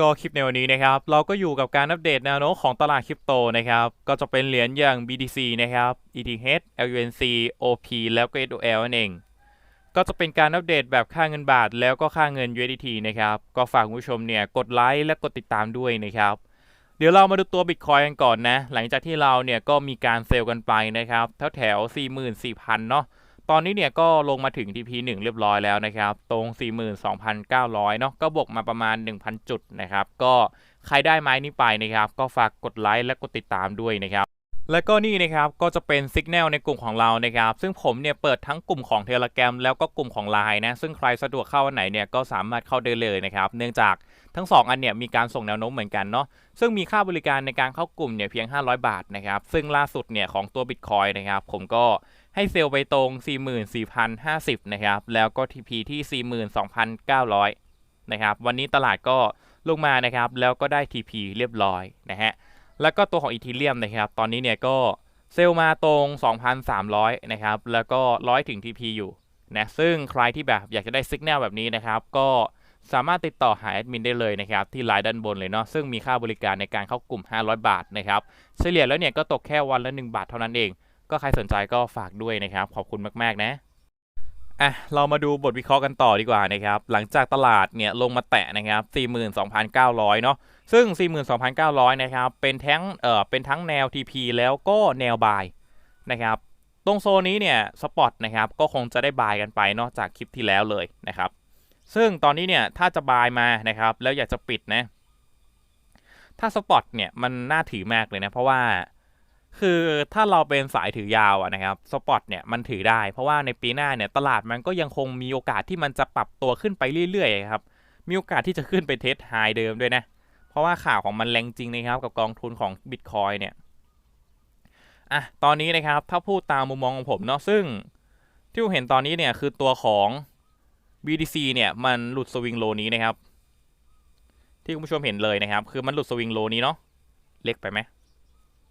ก็คลิปในวันนี้นะครับ เราก็อยู่กับการอัปเดตแนวโน้มของตลาดคริปโตนะครับ ก็จะเป็นเหรียญอย่าง BTC นะครับ ETH LUNC OP แล้วก็ SOL นั่นเอง ก็จะเป็นการอัปเดตแบบค่าเงินบาทแล้วก็ค่าเงิน USDT นะครับ ก็ฝากคุณผู้ชมเนี่ยกดไลค์และกดติดตามด้วยนะครับ เดี๋ยวเรามาดูตัว Bitcoin กันก่อนนะ หลังจากที่เราเนี่ยก็มีการเซลล์กันไปนะครับแถวแถว44,000 เนาะ ตอนนี้เนี่ยก็ลงมาถึง TP1 เรียบร้อยแล้วนะครับ ตรง 42,900 เนาะก็บวกมาประมาณ 1,000 จุดนะครับ ก็ใครได้ไม้นี้ไปนะครับ ก็ฝากกดไลค์และกดติดตามด้วยนะครับและก็นี่นะครับก็จะเป็นสัญญาณในกลุ่มของเรานะครับ ซึ่งผมเนี่ยเปิดทั้งกลุ่มของ Telegram แล้วก็กลุ่มของ Line นะซึ่งใครสะดวกเข้าอันไหนเนี่ยก็สามารถเข้าได้เลยนะครับ เนื่องจากทั้ง 2 อันเนี่ยมีการส่งแนวโน้มเหมือนกันเนาะซึ่งมีค่าบริการในการเข้ากลุ่มเนี่ยเพียง 500 บาทนะครับ ซึ่งล่าสุดเนี่ยของตัว Bitcoin นะครับผมก็ ให้เซลล์ไปตรง 44,050 นะครับ แล้วก็ TP ที่ 42,900 นะครับ วันนี้ตลาดก็ลงมานะครับ แล้วก็ได้ TP เรียบร้อยนะฮะ แล้วก็ตัวของอีทีเรียมนะครับ ตอนนี้เนี่ยก็เซลล์มาตรง 2,300 นะครับ แล้วก็100ถึง TP อยู่นะ ซึ่งใครที่แบบอยากจะได้สัญญาณแบบนี้นะครับ ก็สามารถติดต่อหาแอดมินได้เลยนะครับ ที่ไลน์ด้านบนเลยเนาะซึ่งมีค่าบริการในการเข้ากลุ่ม 500 บาทนะครับ เฉลี่ยแล้วเนี่ยก็ตกแค่วันละ 1 บาทเท่านั้นเอง ก็ใครสนใจก็ฝากด้วยนะครับ ขอบคุณมาก ๆ นะอะเรามาดูบทวิเคราะห์กันต่อดีกว่านะครับ หลังจากตลาดเนี่ยลงมาแตะนะครับ 42,900 เนาะซึ่ง 42,900 นะครับ เป็นทั้งเอ่อเป็นทั้งแนว TP แล้วก็แนวบายนะครับ ตรงโซนนี้เนี่ยสปอตนะครับก็คงจะได้บายกันไปเนอกจากคลิปที่แล้วเลยนะครับ ซึ่งตอนนี้เนี่ยถ้าจะบายมานะครับแล้วอยากจะปิดนะ ถ้าสปอตเนี่ยมันน่าถือมากเลยนะเพราะว่า คือถ้าเราเป็นสายถือยาวอะนะครับสปอตเนี่ยมันถือได้ เพราะว่าในปีหน้าเนี่ยตลาดมันก็ยังคงมีโอกาสที่มันจะปรับตัวขึ้นไปเรื่อยๆครับมีโอกาสที่จะขึ้นไปเทสไฮเดิมด้วยนะ เพราะว่าข่าวของมันแรงจริงนะครับกับกองทุนของ Bitcoin เนี่ยอะตอนนี้นะครับถ้าพูดตามมุมมองของผมเนาะซึ่งที่ผมเห็นตอนนี้เนี่ยคือตัวของ BTC เนี่ยมันหลุดสวิงโลนี้นะครับ ที่คุณผู้ชมเห็นเลยนะครับ คือมันหลุดสวิงโลนี้เนาะเล็กไปไหม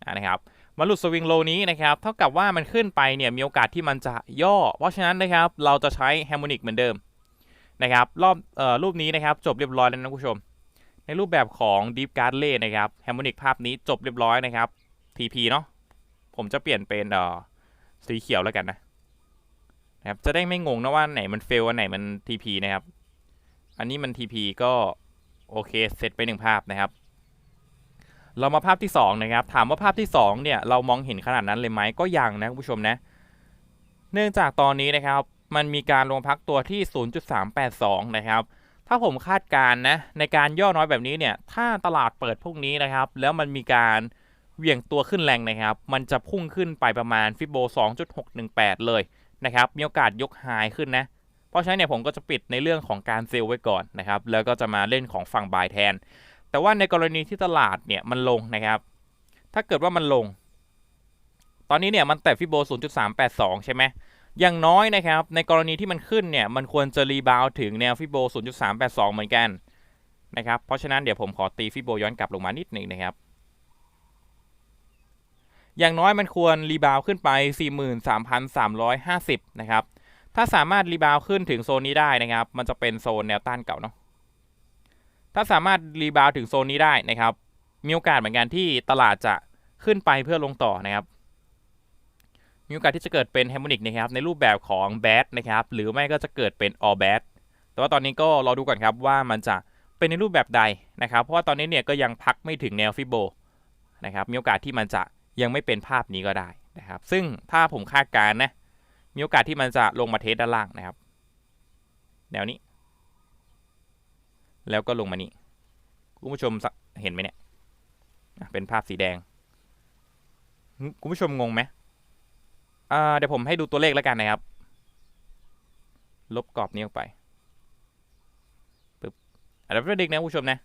อ่านะครับ มันหลุดสวิงโลนี้นะครับ เท่ากับว่ามันขึ้นไปเนี่ยมีโอกาสที่มันจะย่อ เพราะฉะนั้นนะครับเราจะใช้แฮมโมนิกเหมือนเดิมนะครับรอบเอ่อรูปนี้นะครับจบเรียบร้อยแล้วนะคุณผู้ชม ในรูปแบบของ Deep g a r d l e นะครับแฮมโมนิกภาพนี้จบเรียบร้อยนะครับ TP เนาะผมจะเปลี่ยนเป็นเอ่อสีเขียวแล้วกันนะนะครับจะได้ไม่งงนะว่าไหนมันเฟลอันไหนมัน TP นะครับ อันนี้มัน TP ก็โอเคเสร็จไปหนึ่งภาพนะครับ เรามาภาพที่2นะครับถามว่าภาพที่2เนี่ยเรามองเห็นขนาดนั้นเลยไหมก็ยังนะคุณผู้ชมนะ เนื่องจากตอนนี้นะครับมันมีการลงพักตัวที่ 0.382 นะครับ ถ้าผมคาดการณ์นะในการย่อน้อยแบบนี้เนี่ย ถ้าตลาดเปิดพวกนี้นะครับ แล้วมันมีการเหวี่ยงตัวขึ้นแรงนะครับ มันจะพุ่งขึ้นไปประมาณฟิโบ 2.618 เลยนะครับ มีโอกาสยกไฮขึ้นนะ เพราะฉะนั้นเนี่ยผมก็จะปิดในเรื่องของการเซลไว้ก่อนนะครับ แล้วก็จะมาเล่นของฝั่งบายแทน แต่ว่าในกรณีที่ตลาดเนี่ยมันลงนะครับ ถ้าเกิดว่ามันลง ตอนนี้เนี่ยมันแตะฟิโบ 0.382 ใช่ไหมอย่างน้อยนะครับ ในกรณีที่มันขึ้นเนี่ย มันควรจะรีบาวถึงแนวฟิโบ 0.382 เหมือนกันนะครับ เพราะฉะนั้นเดี๋ยวผมขอตีฟิโบย้อนกลับลงมานิดหนึ่งนะครับ อย่างน้อยมันควรรีบาวขึ้นไป 43,350 นะครับ ถ้าสามารถรีบาวขึ้นถึงโซนนี้ได้นะครับ มันจะเป็นโซนแนวต้านเก่าเนาะ ถ้าสามารถรีบาวถึงโซนนี้ได้นะครับ มีโอกาสเหมือนกันที่ตลาดจะขึ้นไปเพื่อลงต่อนะครับ มีโอกาสที่จะเกิดเป็นแฮมโมนิกนะครับในรูปแบบของแบดนะครับหรือไม่ก็จะเกิดเป็นออแบดแต่ว่าตอนนี้ก็รอดูก่อนครับว่ามันจะเป็นในรูปแบบใดนะครับ เพราะว่าตอนนี้เนี่ยก็ยังพักไม่ถึงแนวฟิโบนะครับมีโอกาสที่มันจะยังไม่เป็นภาพนี้ก็ได้นะครับ ซึ่งถ้าผมคาดการณ์นะมีโอกาสที่มันจะลงมาเทสด้านล่างนะครับ แนวนี้ แล้วก็ลงมานี้คุณผู้ชมเห็นไหมเนี่ยเป็นภาพสีแดง คุณผู้ชมงงไหมเดี๋ยวผมให้ดูตัวเลขแล้วกันนะครับ ลบกรอบนี้ออกไปปึ๊บอาจจะเป็นเด็กนะคุณผู้ชมนะ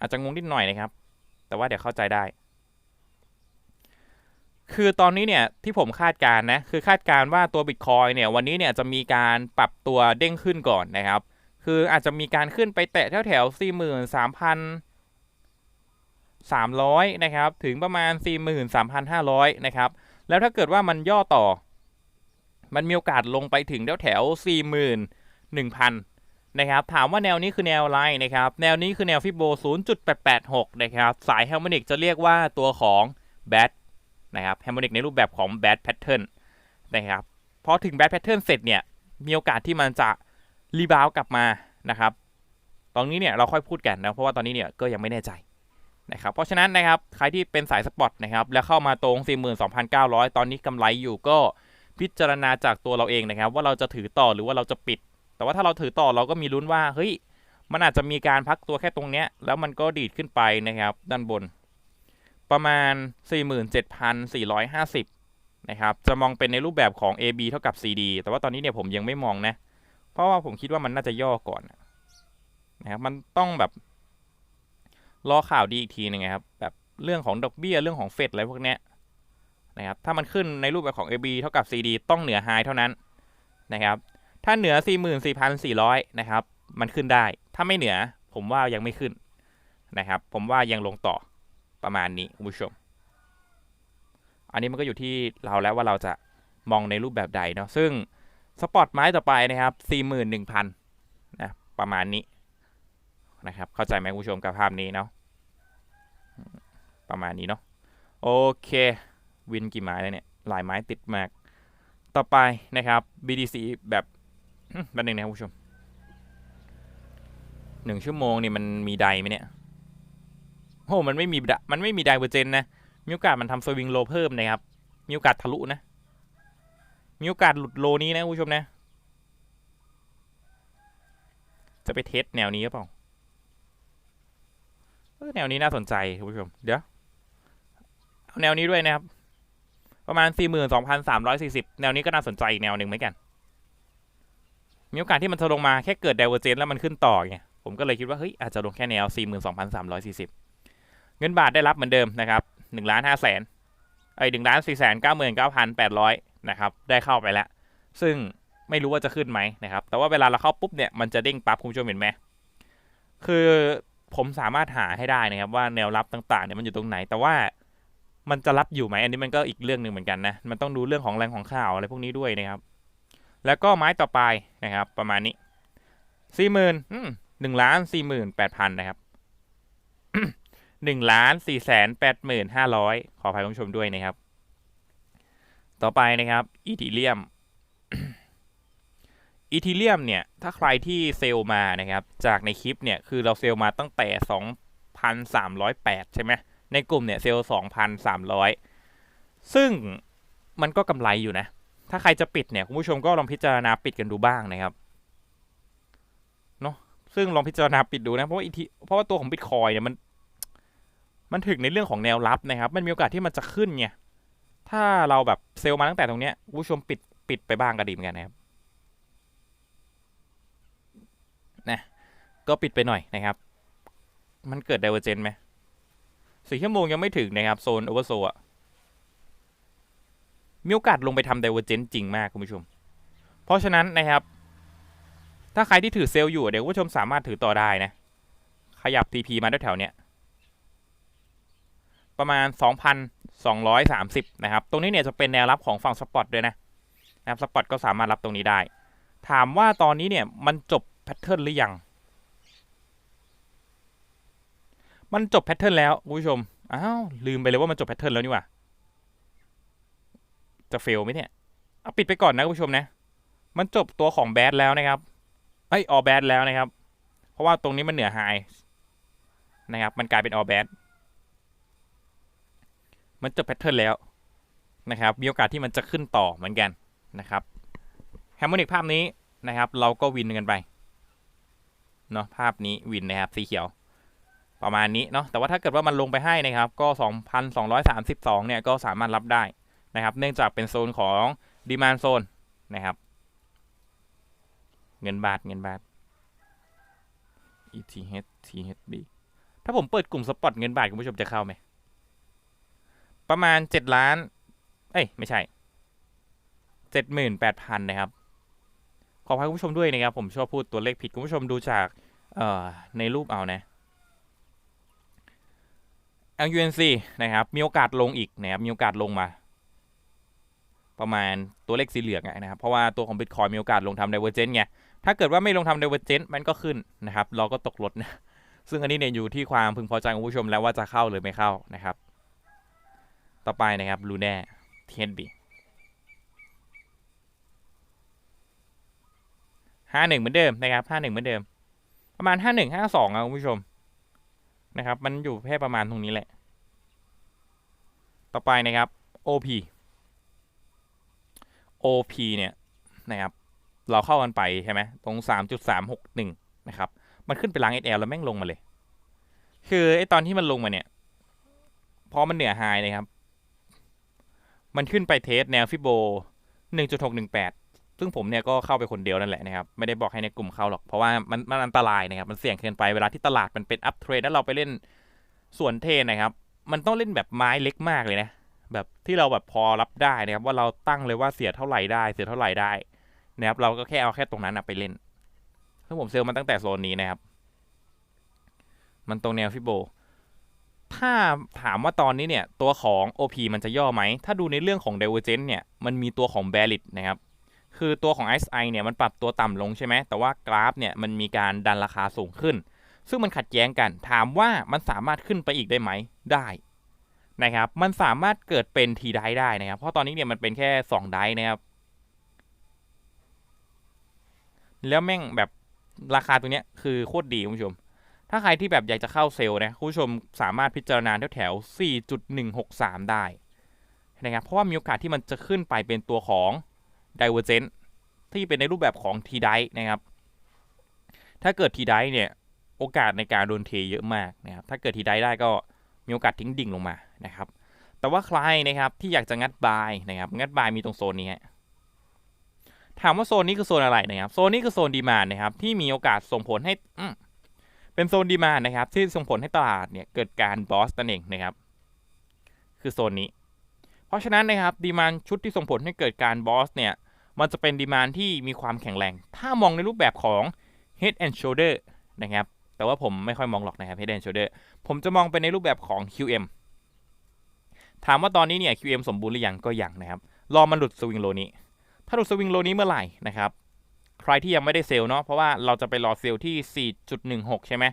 อาจจะงงนิดหน่อยนะครับ แต่ว่าเดี๋ยวเข้าใจได้ คือตอนนี้เนี่ยที่ผมคาดการณ์นะ คือคาดการณ์ว่าตัว Bitcoin เนี่ยวันนี้เนี่ยจะมีการปรับตัวเด้งขึ้นก่อนนะครับ คืออาจจะมีการขึ้นไปแตะแถวแถวสี่หมื่นสามพันสามร้อยนะครับ ถึงประมาณสี่หมื่นสามพันห้าร้อยนะครับ แล้วถ้าเกิดว่ามันย่อต่อ มันมีโอกาสลงไปถึงแถวแถวสี่หมื่นหนึ่งพันนะครับถามว่าแนวนี้คือแนวอะไรนะครับ แนวนี้คือแนวฟิโบ 0.886 นะครับ สายแฮม m ม n นิกจะเรียกว่าตัวของแบทนะครับแฮม m ม n นิกในรูปแบบของแบทแพทเทิร์นนะครับพอถึงแบทแพทเทิร์นเสร็จเนี่ย มีโอกาสที่มันจะ รีบาวกลับมานะครับตรงนี้เนี่ยเราค่อยพูดกันนะเพราะว่าตอนนี้เนี่ยก็ยังไม่แน่ใจนะครับเพราะฉะนั้นนะครับใครที่เป็นสายสปอตนะครับแล้วเข้ามาตรง 42,900 ตอนนี้กำไรอยู่ก็พิจารณาจากตัวเราเองนะครับ ว่าเราจะถือต่อหรือว่าเราจะปิด แต่ว่าถ้าเราถือต่อเราก็มีลุ้นว่าเฮ้ยมันอาจจะมีการพักตัวแค่ตรงเนี้ยแล้วมันก็ดีดขึ้นไปนะครับด้านบน ประมาณ 47,450นะครับจะมองเป็นในรูปแบบของ AB เท่ากับ CD แต่ว่าตอนนี้เนี่ยผมยังไม่มองนะ เพราะว่าผมคิดว่ามันน่าจะย่อก่อนนะครับมันต้องแบบรอข่าวดีอีกทีนึงครับแบบเรื่องของดอกเบี้ยเรื่องของเฟดอะไรพวกเนี้ยนะครับถ้ามันขึ้นในรูปแบบของ AB เท่ากับ CD ต้องเหนือไฮเท่านั้นนะครับถ้าเหนือ 44,400 นะครับมันขึ้นได้ ถ้าไม่เหนือผมว่ายังไม่ขึ้นนะครับ ผมว่ายังลงต่อประมาณนี้คุณผู้ชม อันนี้มันก็อยู่ที่เราแล้วว่าเราจะมองในรูปแบบใดเนาะซึ่ง สปอตไม้ต่อไปนะครับ 41,000นะประมาณนี้นะครับ เข้าใจไหมคุณผู้ชมกับภาพนี้เนาะประมาณนี้เนาะโอเควินกี่ไม้แล้วเนี่ยหลายไม้ติดมาก ต่อไปนะครับ BDC แบบแป๊บนึงนะครับคุณผู้ชมหนึ่งชั่วโมงนี่มันมีไดไหมเนี่ยโอ้มันไม่มีมันไม่มีไดเวอร์เจนนะ มีโอกาสมันทำสวิงโลเพิ่มนะครับ มีโอกาสทะลุนะ มีโอกาสหลุดโลนี้นะคุณผู้ชมนะ จะไปเทสแนวนี้หรือเปล่าแนวนี้น่าสนใจคุณผู้ชม เดี๋ยวเอาแนวนี้ด้วยนะครับ ประมาณ 42,340 แนวนี้ก็น่าสนใจอีกแนวหนึ่งเหมือนกัน มีโอกาสที่มันจะลงมาแค่เกิด d ดเวอร์เจนแล้วมันขึ้นต่อไงผมก็เลยคิดว่าเฮ้ยอาจจะลงแค่แนว 42,340 เงินบาทได้รับเหมือนเดิมนะครับ1ล้าน5แสนไอ้1ล้าน4แสน99,800 นะครับได้เข้าไปแล้ว ซึ่งไม่รู้ว่าจะขึ้นไหมนะครับ แต่ว่าเวลาเราเข้าปุ๊บเนี่ยมันจะเด้งปั๊บคุณผู้ชมเห็นไหมคือผมสามารถหาให้ได้นะครับว่าแนวรับต่างๆเนี่ยมันอยู่ตรงไหน แต่ว่ามันจะรับอยู่ไหมอันนี้มันก็อีกเรื่องหนึ่งเหมือนกันนะมันต้องดูเรื่องของแรงของข่าวอะไรพวกนี้ด้วยนะครับ แล้วก็ไม้ต่อไปนะครับ ประมาณนี้สี่หมื่นหนึ่งล้านสี่หมื่นแปดพันนะครับหนึ่งล้านสี่แสนแปดหมื่นห้าร้อยขออภัยคุณผู้ชมด้วยนะครับ ต่อไปนะครับอีทีเรียมอีทีเรียมเนี่ยถ้าใครที่เซลล์มานะครับจากในคลิปเนี่ยคือเราเซลล์มาตั้งแต่สองพันสามร้อยแปดใช่ไหมในกลุ่มเนี่ยเซลล์สองพันสามร้อยซึ่งมันก็กำไรอยู่นะ ถ้าใครจะปิดเนี่ยคุณผู้ชมก็ลองพิจารณาปิดกันดูบ้างนะครับเนาะซึ่งลองพิจารณาปิดดูนะ เพราะว่าอีทีเพราะว่าตัวของบิตคอยเนี่ยมัน มันถึงในเรื่องของแนวรับนะครับ มันมีโอกาสที่มันจะขึ้นไง ถ้าเราแบบเซลล์มาตั้งแต่ตรงเนี้ยผู้ชมปิดปิดไปบ้างก็ดีเหมือนกันนะครับนะก็ปิดไปหน่อยนะครับ มันเกิดไดเวอร์เจนไหมสี่ชั่วโมงยังไม่ถึงนะครับ โซนโอเวอร์โซอะมีโอกาสลงไปทำไดเวอร์เจนจริงมากคุณผู้ชม เพราะฉะนั้นนะครับ ถ้าใครที่ถือเซลล์อยู่เดี๋ยวผู้ชมสามารถถือต่อได้นะ ขยับ TP มาแถวเนี้ยประมาณ 230 นะครับ ตรงนี้เนี่ยจะเป็นแนวรับของฝั่งสปอตด้วยนะนะครับสปอตก็สามารถรับตรงนี้ได้ ถามว่าตอนนี้เนี่ยมันจบแพทเทิร์นหรือยัง มันจบแพทเทิร์นแล้วคุณผู้ชม อ้าว ลืมไปเลยว่ามันจบแพทเทิร์นแล้วนี่ว่า จะเฟลไหมเนี่ย เอาปิดไปก่อนนะคุณผู้ชมนะ มันจบตัวของแบดแล้วนะครับ ไอ้ออแบดแล้วนะครับ เพราะว่าตรงนี้มันเหนือไฮนะครับ มันกลายเป็นออแบด มันจบแพทเทิร์นแล้วนะครับ มีโอกาสที่มันจะขึ้นต่อเหมือนกันนะครับแฮมโมนิกภาพนี้นะครับ เราก็วินกันไปเนาะภาพนี้วินนะครับสีเขียว ประมาณนี้เนาะแต่ว่าถ้าเกิดว่ามันลงไปให้นะครับ ก็ 2,232 เนี่ยก็สามารถรับได้นะครับ เนื่องจากเป็นโซนของดีมานโซนนะครับ เงินบาทเงินบาท ETH THB ถ้าผมเปิดกลุ่มสปอตเงินบาทคุณผู้ชมจะเข้าไหม ประมาณ7ล้าน เอ้ย ไม่ใช่78,000นแปดพันนะครับ ขออภัยคุณผู้ชมด้วยนะครับ ผมชอบพูดตัวเลขผิดคุณผู้ชมดูจากเอ่อในรูปเอานะ LUNC นะครับ มีโอกาสลงอีกนะครับ มีโอกาสลงมา ประมาณตัวเลขสีเหลืองนะครับ เพราะว่าตัวของ Bitcoin มีโอกาสลงทำ Divergence ไง ถ้าเกิดว่าไม่ลงทำ Divergent มันก็ขึ้นนะครับ เราก็ตกรถนะ ซึ่งอันนี้เนี่ยอยู่ที่ความพึงพอใจของผู้ชมแล้วว่าจะเข้าหรือไม่เข้านะครับ ต่อไปนะครับลูแน่ TNB ห้าหนึ่งเหมือนเดิมนะครับห้าหนึ่งเหมือนเดิม ประมาณห้าหนึ่งห้าสองอะคุณผู้ชมนะครับ มันอยู่แค่ประมาณตรงนี้แหละ ต่อไปนะครับ OP OP เนี่ยนะครับ เราเข้ากันไปใช่ไหมตรงสามจุดสามหกหนึ่งนะครับ มันขึ้นไปล้าง SL แล้วแม่งลงมาเลย คือไอตอนที่มันลงมาเนี่ย พอมันเหนือไฮนะครับ มันขึ้นไปเทสแนวฟิโบหนึ่งจุดหกหนึ่งแปดซึ่งผมเนี่ยก็เข้าไปคนเดียวนั่นแหละนะครับ ไม่ได้บอกให้ในกลุ่มเข้าหรอก เพราะว่ามันมันอันตรายนะครับ มันเสี่ยงเกินไป เวลาที่ตลาดมันเป็นอัพเทรดแล้วเราไปเล่นส่วนเทรดนะครับ มันต้องเล่นแบบไม้เล็กมากเลยนะ แบบที่เราแบบพอรับได้นะครับ ว่าเราตั้งเลยว่าเสียเท่าไหร่ได้ เสียเท่าไหร่ได้นะครับ เราก็แค่เอาแค่ตรงนั้นไปเล่นซึ่งผมเซลล์มันตั้งแต่โซนนี้นะครับ มันตรงแนวฟิโบ ถ้าถามว่าตอนนี้เนี่ยตัวของ OP มันจะย่อไหม ถ้าดูในเรื่องของ d i v e r g e n c เนี่ยมันมีตัวของ b a r i t นะครับ คือตัวของ SI เนี่ยมันปรับตัวต่ำลงใช่ไหม แต่ว่ากราฟเนี่ยมันมีการดันราคาสูงขึ้น ซึ่งมันขัดแย้งกัน ถามว่ามันสามารถขึ้นไปอีกได้ไหม ได้นะครับ มันสามารถเกิดเป็นทีได้ได้นะครับ เพราะตอนนี้เนี่ยมันเป็นแค่ 2 ได้นะครับ แล้วแม่งแบบราคาตัวเนี้ยคือโคตรดีคุณผู้ชม ถ้าใครที่แบบอยากจะเข้าเซลล์นะคุณผู้ชมสามารถพิจารณาแถวๆ4.163 ได้นะครับเพราะว่ามีโอกาสที่มันจะขึ้นไปเป็นตัวของ Divergent ที่เป็นในรูปแบบของ T d i นะครับ ถ้าเกิด T d i เนี่ยโอกาสในการโดนเทเยอะมากนะครับ ถ้าเกิด T d i ได้ก็มีโอกาสทิ้งดิ่งลงมานะครับ แต่ว่าใครนะครับที่อยากจะงัดบายนะครับ งัดบายมีตรงโซนนี้ถามว่าโซนนี้คือโซนอะไรนะครับ โซนนี้คือโซนดีมานนะครับที่มีโอกาสส่งผลให้ เป็นโซนดีมานะครับ ที่ส่งผลให้ตลาดเนี่ยเกิดการบอสนั่นเองนะครับ คือโซนนี้ เพราะฉะนั้นนะครับดีมานชุดที่ส่งผลให้เกิดการบอสเนี่ย มันจะเป็นดีมานที่มีความแข็งแรง ถ้ามองในรูปแบบของ head and shoulder นะครับ แต่ว่าผมไม่ค่อยมองหรอกนะครับ head and shoulder ผมจะมองไปในรูปแบบของ QM ถามว่าตอนนี้เนี่ย QM สมบูรณ์หรือยังก็ยังนะครับ รอมันหลุดสวิงโลนี้ ถ้าหลุดสวิงโลนี้เมื่อไหร่นะครับ ใครที่ยังไม่ได้เซลล์เนาะเพราะว่าเราจะไปรอเซลล์ที่ 4.16 ใช่ไหม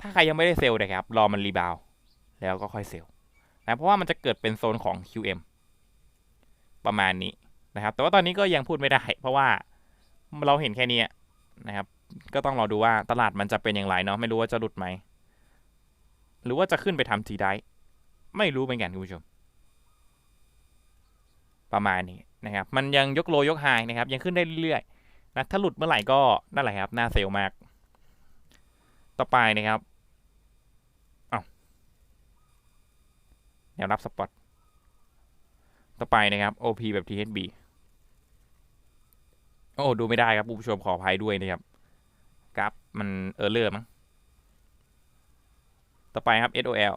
ถ้าใครยังไม่ได้เซลล์นะครับรอมันรีบาวแล้วก็ค่อยเซลล์นะเพราะว่ามันจะเกิดเป็นโซนของ QM ประมาณนี้นะครับ แต่ว่าตอนนี้ก็ยังพูดไม่ได้ เพราะว่าเราเห็นแค่นี้นะครับ ก็ต้องรอดูว่าตลาดมันจะเป็นอย่างไรเนาะไม่รู้ว่าจะหลุดไหมหรือว่าจะขึ้นไปทำทีได้ไม่รู้เหมือนกันคุณผู้ชม ประมาณนี้นะครับ มันยังยกโลยกไฮนะครับ ยังขึ้นได้เรื่อยๆ นะถ้าหลุดเมื่อไหร่ก็นั่นแหละครับหน้าเซลล์มาก ต่อไปนะครับอ้าวแนวรับสปอตต่อไปนะครับ OP แบบ THB โอ้ดูไม่ได้ครับผู้ชมขออภัยด้วยนะครับกราฟมันเออร์เลอร์มั้งต่อไปครับ SOL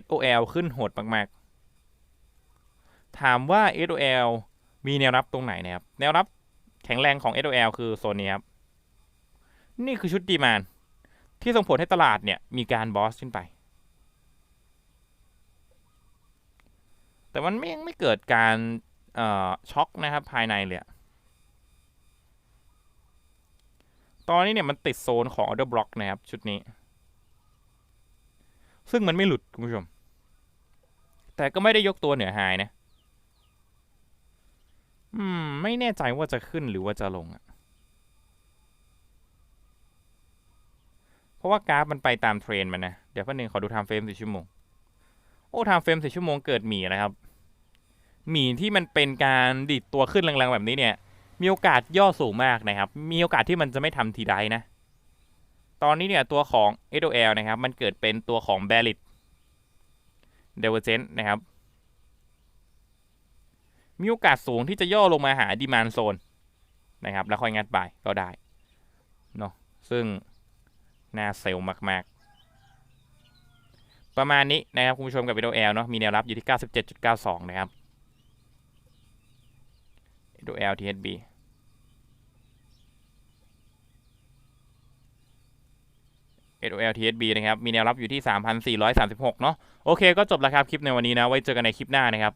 SOL ขึ้นโหดมาก ๆ ถามว่า SOL มีแนวรับตรงไหนนะครับ แนวรับแข็งแรงของ SOL คือโซนนี้ครับ นี่คือชุดดีมาน ที่ส่งผลให้ตลาดเนี่ย มีการบอสขึ้นไป แต่มันไม่ยังไม่เกิดการช็อกนะครับภายในเลยตอนนี้เนี่ยมันติดโซนของ order block นะครับ ชุดนี้ ซึ่งมันไม่หลุดคุณผู้ชม แต่ก็ไม่ได้ยกตัวเหนือไฮนะ อืม ไม่แน่ใจว่าจะขึ้นหรือว่าจะลงอะเพราะว่ากราฟมันไปตามเทรนมันนะ เดี๋ยวพักหนึ่งขอดูไทม์เฟรมสี่ชั่วโมง โอ้ไทม์เฟรมสี่ชั่วโมงเกิดหมีนะครับหมีที่มันเป็นการดิดตัวขึ้นแรงๆแบบนี้เนี่ย มีโอกาสย่อสูงมากนะครับ มีโอกาสที่มันจะไม่ทำทีไดนะ ตอนนี้เนี่ยตัวของ SOL นะครับ มันเกิดเป็นตัวของ Bearish Divergent นะครับ มีโอกาสสูงที่จะย่อลงมาหาดีมานโซนนะครับ แล้วค่อยงัดบายก็ได้เนาะซึ่งน่าเซลล์มากๆ ประมาณนี้นะครับ คุณผู้ชมกับ SOL เนาะมีแนวรับอยู่ที่ 97.92 นะครับ SOL THB SOL TSB นะครับ มีแนวรับอยู่ที่ 3,436 เนาะ โอเค ก็จบแล้วครับ คลิปในวันนี้นะ ไว้เจอกันในคลิปหน้านะครับ